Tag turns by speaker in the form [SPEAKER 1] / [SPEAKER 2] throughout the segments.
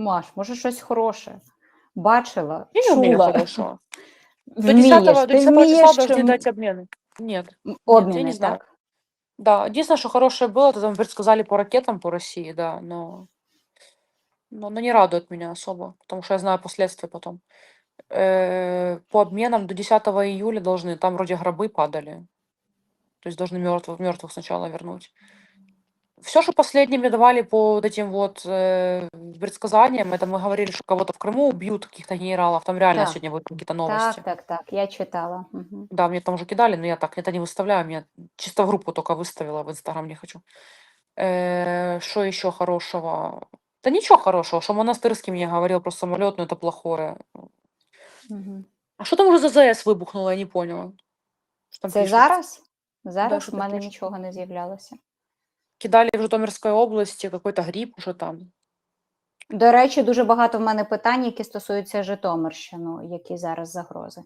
[SPEAKER 1] Маш, може щось хороше. Бачила,
[SPEAKER 2] Я не умею
[SPEAKER 1] чула.
[SPEAKER 2] хорошего. До
[SPEAKER 1] Вмієш,
[SPEAKER 2] 10, до
[SPEAKER 1] ти
[SPEAKER 2] 10 числа
[SPEAKER 1] вмієш
[SPEAKER 2] должны
[SPEAKER 1] м,
[SPEAKER 2] дать обмены. Нет,
[SPEAKER 1] м,
[SPEAKER 2] нет, я
[SPEAKER 1] обміни,
[SPEAKER 2] не знаю.
[SPEAKER 1] так?
[SPEAKER 2] Да, единственное, что хорошее было, это там предсказали по ракетам по России, да, но, но, но не радует меня особо, потому что я знаю последствия потом. Э, по обменам до 10 июля должны, там вроде гробы падали, то есть должны мертвых, мертвых сначала вернуть. Все, что последнее мне давали по вот этим вот э, предсказаниям, это мы говорили, что кого-то в Крыму убьют, каких-то генералов, там реально
[SPEAKER 1] Так,
[SPEAKER 2] сегодня будут какие-то
[SPEAKER 1] так,
[SPEAKER 2] новости.
[SPEAKER 1] так, так. Я читала. Угу.
[SPEAKER 2] Да, мне там уже кидали, но я так это не выставляю, мне чисто в группу только выставила, в Инстаграм не хочу. Э, Что еще хорошего? Да ничего хорошего, что Монастырский мне говорил про самолет, но это плохое.
[SPEAKER 1] Угу.
[SPEAKER 2] А что там уже за ЗС выбухнуло, я не поняла. Что там
[SPEAKER 1] Це
[SPEAKER 2] пишут?
[SPEAKER 1] зараз?
[SPEAKER 2] Да,
[SPEAKER 1] Зараз в мене
[SPEAKER 2] пишут.
[SPEAKER 1] нічого не з'являлося.
[SPEAKER 2] Кидали в Житомирской области какой-то грипп уже там.
[SPEAKER 1] До речі, дуже багато в мене питань, які стосуються Житомирщини, які зараз загрози.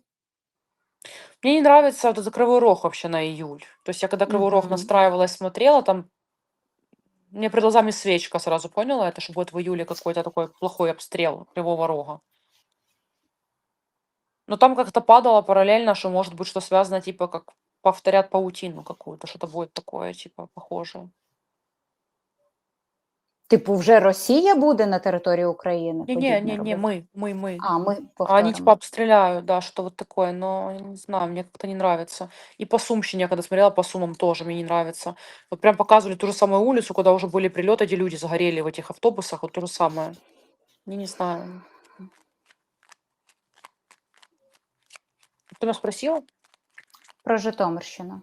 [SPEAKER 2] Мне не нравится вот этот Кривой Рог вообще на июль. То есть я когда Кривой Рог
[SPEAKER 1] Мгм.
[SPEAKER 2] настраивалась, смотрела, там мне перед глазами свечка сразу поняла это, что будет в июле какой-то такой плохой обстрел Кривого Рога. Но там как-то падало параллельно, что может быть что связано, типа как повторят паутину какую-то, что-то будет такое, типа, похожее.
[SPEAKER 1] Типу, вже Росія буде на території України?
[SPEAKER 2] Не-не,
[SPEAKER 1] подібне
[SPEAKER 2] не-не,
[SPEAKER 1] робити?
[SPEAKER 2] мы, мы, мы.
[SPEAKER 1] А, ми
[SPEAKER 2] А они
[SPEAKER 1] повторимо.
[SPEAKER 2] типа обстреляют, да, что вот такое, но я не знаю, мне как-то не нравится. И по Сумщине, я когда смотрела по Сумам, тоже мне не нравится. Вот прям показывали ту же самую улицу, куда уже были прилеты, где люди загорели в этих автобусах, вот то же самое. Я не знаю. Ты меня спросила?
[SPEAKER 1] Про Житомирщину.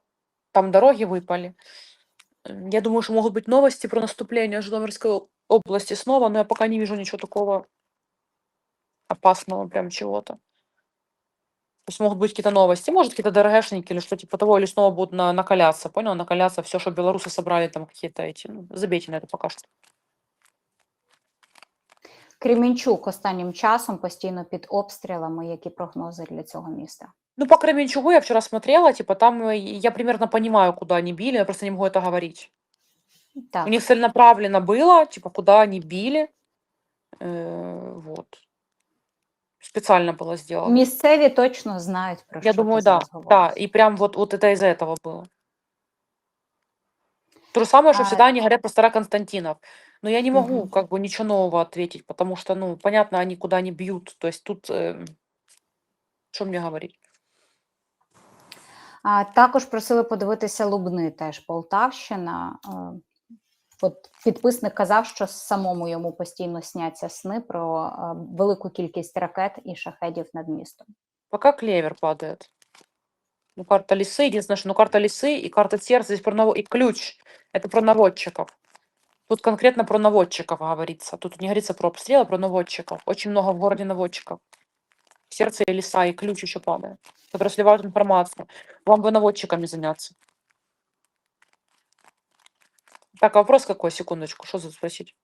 [SPEAKER 2] Там дороги выпали. Я думаю, что могут быть новости про наступление Житомирской области снова, но я пока не вижу ничего такого опасного, прям чего-то. То есть могут быть какие-то новости, может, какие-то ДРГшники или что типа того, или снова будут на- накаляться, понял? Накаляться все, что белорусы собрали, там какие-то эти, ну, забейте на это пока что.
[SPEAKER 1] Кремінчук останнім часом постійно під обстрілами. Які прогнози для цього міста?
[SPEAKER 2] Ну, по Кременчугу я вчера смотрела, типа там э, я примерно понимаю, куда они били, я просто не могу это говорить. У
[SPEAKER 1] Так,
[SPEAKER 2] них целенаправленно было, типа, куда они били, э, вот. Специально было сделано.
[SPEAKER 1] місцеві точно знають про
[SPEAKER 2] Я
[SPEAKER 1] що
[SPEAKER 2] думаю,
[SPEAKER 1] ти
[SPEAKER 2] да,
[SPEAKER 1] зараз
[SPEAKER 2] да,
[SPEAKER 1] говориш.
[SPEAKER 2] и прям вот, вот это из-за этого было. То же самое, что
[SPEAKER 1] А,
[SPEAKER 2] всегда они говорят про Староконстантинов. Но я не могу
[SPEAKER 1] Мгм.
[SPEAKER 2] как бы ничего нового ответить, потому что, ну, понятно, они куда не бьют. То есть тут, э, что мне говорить?
[SPEAKER 1] А також просили подивитися Лубни, теж Полтавщина. Е, От підписник казав, що самому йому постійно сняться сни про е, велику кількість ракет і шахедів над містом.
[SPEAKER 2] Пока клевер падает. Ну, карта лисы, единственное, что ну, карта лисы и карта сердца здесь про наво... и ключ. Это про наводчиков. Тут конкретно про наводчиков говорится. Тут не говорится про обстрел, а про наводчиков. Очень много в городе наводчиков. Сердце и лиса, и ключ еще падает. Которые сливают информацию. Вам бы наводчиками заняться. Так, а вопрос какой? Секундочку, что за спросить?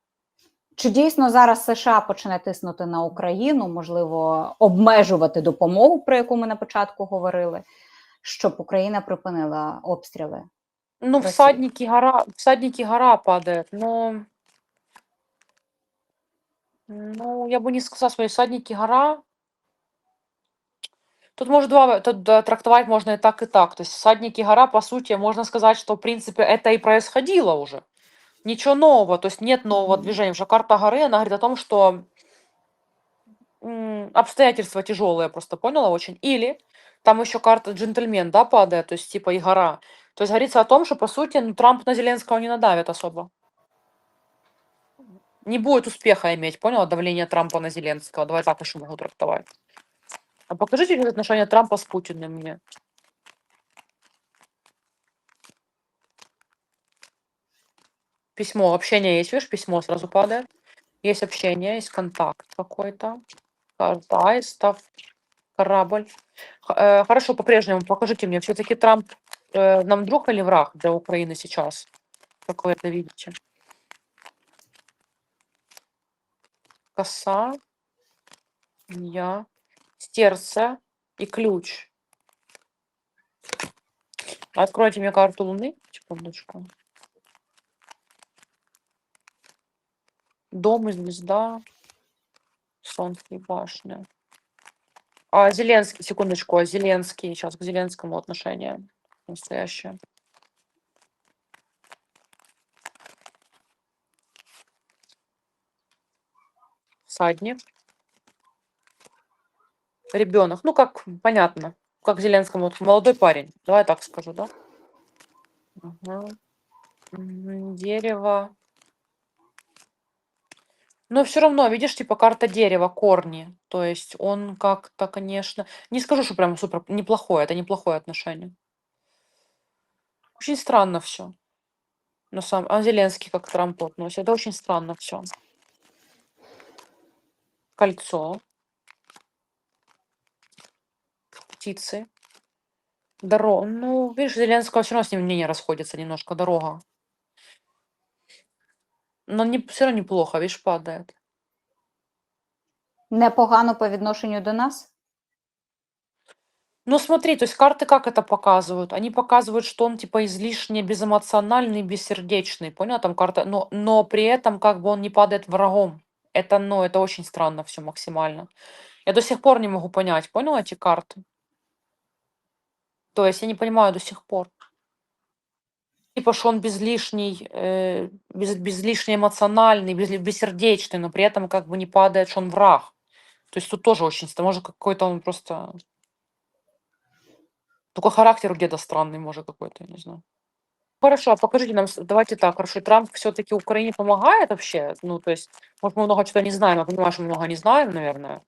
[SPEAKER 1] Чи дійсно зараз США почне тиснути на Україну, можливо, обмежувати допомогу, про яку ми на початку говорили, Щоб Україна припинила обстріли?
[SPEAKER 2] Ну, всадники гора, всадники гора падает, но... Ну, я бы не сказала, что всадники гора. Тут может два, ва- тут трактовать можно и так, и так. То есть всадники гора, по сути, можно сказать, что, в принципе, это и происходило уже. Ничего нового, то есть нет нового движения. Потому что карта горы, она говорит о том, что обстоятельства тяжелые, просто поняла очень. Или там еще карта джентльмен, да, падает, то есть типа и гора. То есть говорится о том, что, по сути, ну, Трамп на Зеленского не надавит особо. Не будет успеха иметь, поняла, давление Трампа на Зеленского. Давай так еще могу трактовать. А покажите какие отношения Трампа с Путиным мне. Письмо, общение есть, видишь, письмо сразу падает. Есть общение, есть контакт какой-то. Карта аистов, корабль. Э, Хорошо, по-прежнему покажите мне, все-таки Трамп э, нам друг или враг для Украины сейчас? Как вы это видите? Коса, я, стерца и ключ. Откройте мне карту Луны. Секундочку. Дом и звезда. Солнце и башня. А Зеленский, секундочку, а Зеленский, сейчас к Зеленскому отношение настоящее. Всадник. Ребенок. Ну, как понятно. Как Зеленскому. Вот молодой парень. Давай так скажу, да? М, Дерево. Но все равно, видишь, типа карта дерева, корни. То есть он как-то, конечно, не скажу, что прям супер неплохое, это неплохое отношение. Очень странно все. На самом, а Зеленский как к Трампу относится, это очень странно все. Кольцо. Птицы. Дорога. Ну, видишь, Зеленского все равно с ним мнение расходится немножко. Дорога. Но не, все равно неплохо, видишь, падает.
[SPEAKER 1] Непогано по відношенню до нас.
[SPEAKER 2] Ну смотри, то есть карты как это показывают? Они показывают, что он типа излишне безэмоциональный, бессердечный, понял? Там карта, но, но при этом как бы он не падает врагом. Это, ну, это очень странно все максимально. Я до сих пор не могу понять, понял эти карты? То есть я не понимаю до сих пор. Типа, что он безлишний, э, без, безлишне эмоциональный, без, бессердечный, но при этом как бы не падает, что он враг. То есть тут тоже очень. Может, какой-то он просто... Только характер деда странный, может, какой-то, я не знаю. Хорошо, а покажите нам, давайте так, хорошо, Трамп все-таки Украине помогает вообще? Ну, то есть, может, мы много чего не знаем, я понимаю, что мы много не знаем, наверное.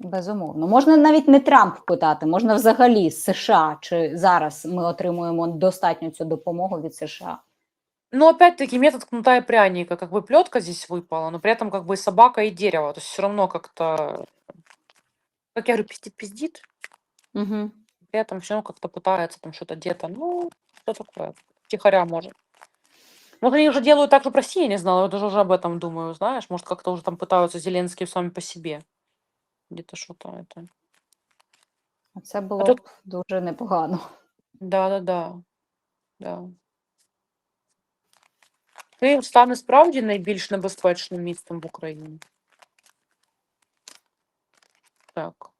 [SPEAKER 1] Безумовно. Можна навіть не Трамп питати, можна взагалі з США, чи зараз ми отримуємо достатньо цю допомогу від США.
[SPEAKER 2] Но опять-таки метод кнута и пряника, как бы плетка здесь выпала, но при этом как бы и собака, и дерево. То есть все равно как-то, как я говорю, пиздит, пиздит,
[SPEAKER 1] Угу.
[SPEAKER 2] при этом все равно как-то пытается там что-то где-то, ну, что такое, тихоря может. Может, они уже делают так, что Россия не знала, я даже уже об этом думаю, знаешь, может, как-то уже там пытаются Зеленские сами по себе. Где-то что-то это.
[SPEAKER 1] Це було
[SPEAKER 2] тут-
[SPEAKER 1] б дуже непогано.
[SPEAKER 2] Да-да-да. Да. Київ стане справді найбільш небезпечним містом в Україні. Так.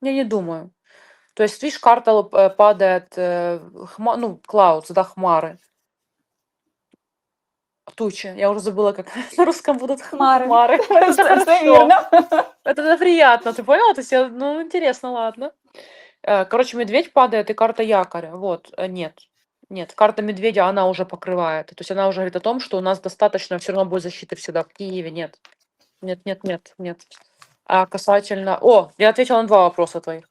[SPEAKER 2] Я не думаю. То есть, видишь, карта лоп- э, падает, э, хма- ну, clouds, да, хмары. Тучи. Я уже забыла, как на русском будут
[SPEAKER 1] Хмары.
[SPEAKER 2] хмары. Это
[SPEAKER 1] Це, це
[SPEAKER 2] хорошо.
[SPEAKER 1] вірно.
[SPEAKER 2] Это, это приятно, ты поняла? То есть, я- ну, интересно, ладно. Э, Короче, медведь падает и карта якоря. Вот, э, нет. Нет, карта медведя, она уже покрывает. То есть она уже говорит о том, что у нас достаточно все равно будет защиты всегда в Киеве. Нет. Нет, нет, нет, нет. А касательно... О, я ответила на два вопроса твоих.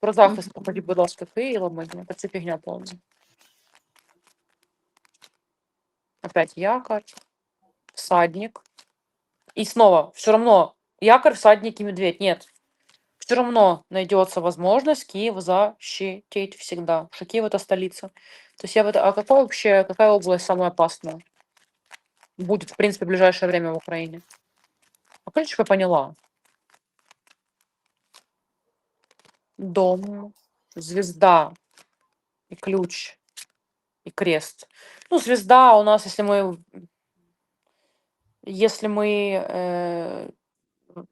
[SPEAKER 2] Про захист, походи, будь ласка, Києва, мені. Це фігня повна. Опять якорь, всадник. И снова, все равно, якорь, всадник и медведь. Нет. Все равно найдется возможность Киев защитить всегда. Что Киев это столица. То есть я в это... А какой вообще, какая область самая опасная? Будет, в принципе, в ближайшее время в Украине. А я поняла? Дом, звезда и ключ и крест. Ну, звезда у нас, если мы, если мы э,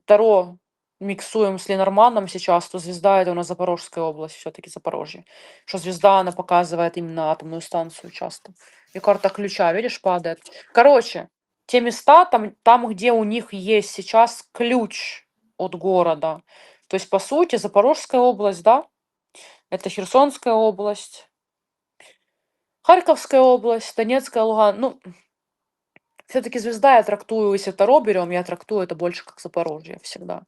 [SPEAKER 2] Таро миксуем с Ленорманом сейчас, то звезда это у нас Запорожская область, все-таки Запорожье. Что звезда, она показывает именно атомную станцию часто. И карта ключа, видишь, падает. Короче, те места, там, там, где у них есть сейчас ключ от города. То есть, по сути, Запорожская область, да, это Херсонская область, Харьковская область, Донецкая, Луган. Ну, все-таки звезда я трактую, если Таро берем, я трактую это больше как Запорожье всегда.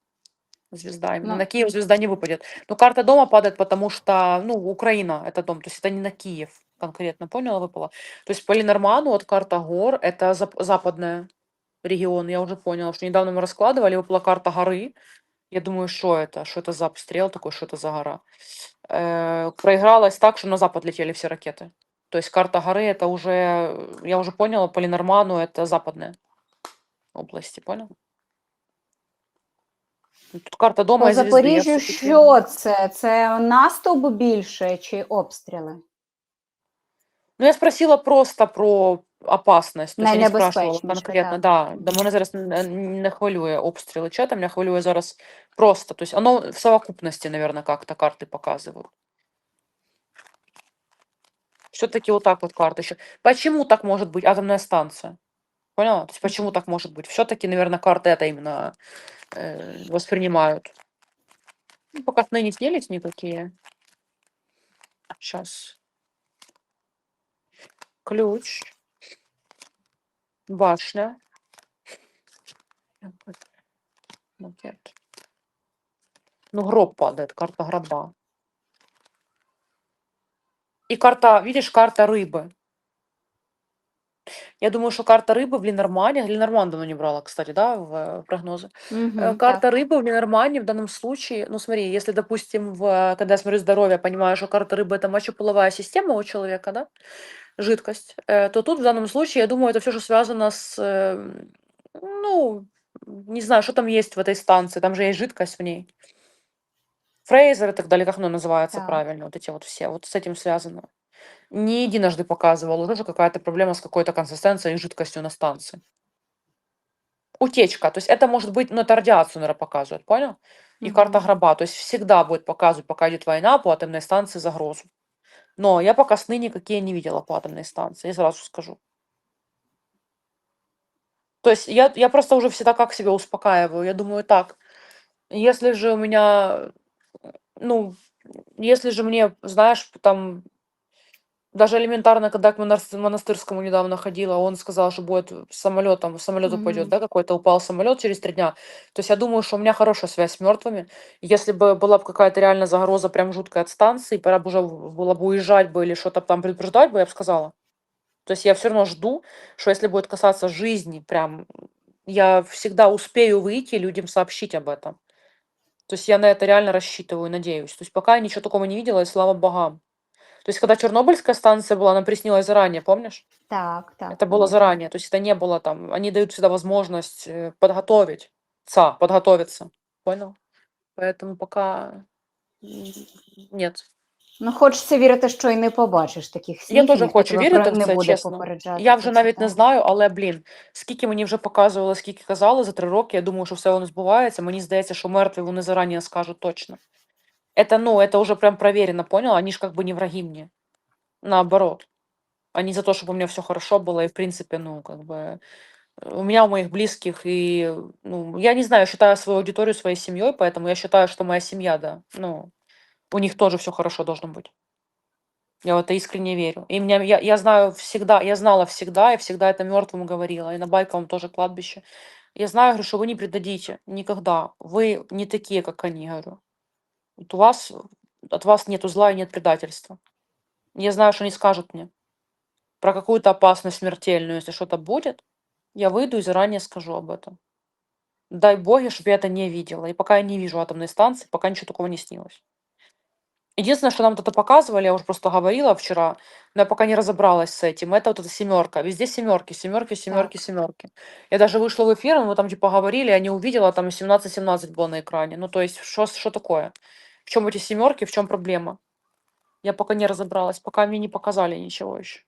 [SPEAKER 2] звезда. Именно
[SPEAKER 1] Ну,
[SPEAKER 2] на Киев звезда не выпадет. Но карта дома падает, потому что, ну, Украина это дом, то есть это не на Киев конкретно, поняла, выпала. То есть по Ленорману вот карта гор, это зап- западная регион, я уже поняла, что недавно мы раскладывали, выпала карта горы. Я думаю, что это? Что это за обстрел такой, что это за гора? Э, проигралось так, что на запад летели все ракеты. То есть карта горы это уже, э, я уже поняла, по Ленорману это западная области, понял? Ну, Тут карта дома
[SPEAKER 1] По
[SPEAKER 2] и звезды. я
[SPEAKER 1] Запоріжжю
[SPEAKER 2] всё-таки-
[SPEAKER 1] що це? Це наступ більше чи обстріли?
[SPEAKER 2] Ну, я спросила просто про опасность. То есть я не спрашивала
[SPEAKER 1] Найнебезпечніше,
[SPEAKER 2] конкретно,
[SPEAKER 1] так.
[SPEAKER 2] да. Да, мене зараз не, не хвилює обстріли чата, мене хвилює зараз просто. То есть оно в совокупности, наверное, как-то карты показывают. Все-таки вот так вот карты еще. Почему так может быть атомная станция? Поняла? То есть почему так может быть? Все-таки, наверное, карты это именно э, воспринимают. Ну, пока сны не снились никакие. Сейчас. Ключ. Башня. Ну, гроб падает, карта гроба. И карта, видишь, карта рыбы. Я думаю, что карта рыбы в Ленормане, Ленорман давно не брала, кстати, да, в э, прогнозы. Э,
[SPEAKER 1] Мгм,
[SPEAKER 2] Карта
[SPEAKER 1] так.
[SPEAKER 2] рыбы в Ленормане в данном случае, ну смотри, если, допустим, в, когда я смотрю здоровье, понимаю, что карта рыбы это мочеполовая система у человека, да, жидкость, э, то тут в данном случае, я думаю, это все, что связано с, э, ну, не знаю, что там есть в этой станции, там же есть жидкость в ней. Фрейзер и так далее, как оно называется
[SPEAKER 1] Так.
[SPEAKER 2] правильно, вот эти вот все, вот с этим связано. Не единожды показывала, тоже какая-то проблема с какой-то консистенцией и жидкостью на станции. Утечка, то есть это может быть, ну это радиацию, наверное, показывает, понял? И карта
[SPEAKER 1] Мгм.
[SPEAKER 2] гроба, то есть всегда будет показывать, пока идет война, по атомной станции загрозу. Но я пока сны никакие не видела по атомной станции, я сразу скажу. То есть я, я просто уже всегда как себя успокаиваю. Я думаю так, если же у меня, ну, если же мне, знаешь, там, даже элементарно, когда к монас- монастырскому недавно ходила, он сказал, что будет самолет, там, самолет упадет,
[SPEAKER 1] Мгм.
[SPEAKER 2] да, какой-то упал самолет через три дня. То есть я думаю, что у меня хорошая связь с мертвыми. Если бы была бы какая-то реально загроза прям жуткая от станции, пора бы уже в- было бы уезжать бы или что-то там предупреждать бы, я бы сказала. То есть я все равно жду, что если будет касаться жизни, прям я всегда успею выйти и людям сообщить об этом. То есть я на это реально рассчитываю, надеюсь. То есть пока я ничего такого не видела, и слава богам. То есть когда Чернобыльская станция была, она приснилась заранее, помнишь?
[SPEAKER 1] Так, так.
[SPEAKER 2] Это было заранее. То есть это не было там, они дают всегда возможность э, подготовить, ца, подготовиться. Понял? Поэтому пока м, нет.
[SPEAKER 1] Ну, хочеться вірити, що і не побачиш таких снів.
[SPEAKER 2] Я
[SPEAKER 1] і
[SPEAKER 2] теж
[SPEAKER 1] ніхто
[SPEAKER 2] хочу
[SPEAKER 1] тебе
[SPEAKER 2] вірити
[SPEAKER 1] про-
[SPEAKER 2] в
[SPEAKER 1] не
[SPEAKER 2] це,
[SPEAKER 1] буде
[SPEAKER 2] чесно.
[SPEAKER 1] попереджати.
[SPEAKER 2] Я
[SPEAKER 1] про
[SPEAKER 2] вже
[SPEAKER 1] це,
[SPEAKER 2] навіть не
[SPEAKER 1] так.
[SPEAKER 2] знаю, але блін, скільки мені вже показували, скільки казали за три роки, я думаю, що все воно збувається. Мені здається, що мертві вони зарані скажуть точно. Это, ну, это уже прям проверено, понял? Они же как бы не враги мне. Наоборот. Они за то, чтобы у меня все хорошо было, и в принципе, ну, как бы, э, у меня, у моих близких, и, ну, я не знаю, я считаю свою аудиторию своей семьей, поэтому я считаю, что моя семья, да, ну, у них тоже все хорошо должно быть. Я в это искренне верю. И меня, я, я знаю всегда, я знала всегда, и всегда это мертвым говорила, и на Байковом тоже кладбище. Я знаю, говорю, что вы не предадите никогда. Вы не такие, как они, говорю. Вот у вас, от вас нету зла и нет предательства. Я знаю, что они скажут мне про какую-то опасность смертельную, если что-то будет, я выйду и заранее скажу об этом. Дай боги, чтобы я это не видела. И пока я не вижу атомной станции, пока ничего такого не снилось. Единственное, что нам тут показывали, я уже просто говорила вчера, но я пока не разобралась с этим, это вот эта семерка. Везде семерки, семерки, семерки, семерки. Я даже вышла в эфир, мы там типа говорили, я не увидела, там 17-17 было на экране. Ну, то есть, что, что такое? В чем эти семерки, в чем проблема? Я пока не разобралась, пока мне не показали ничего еще.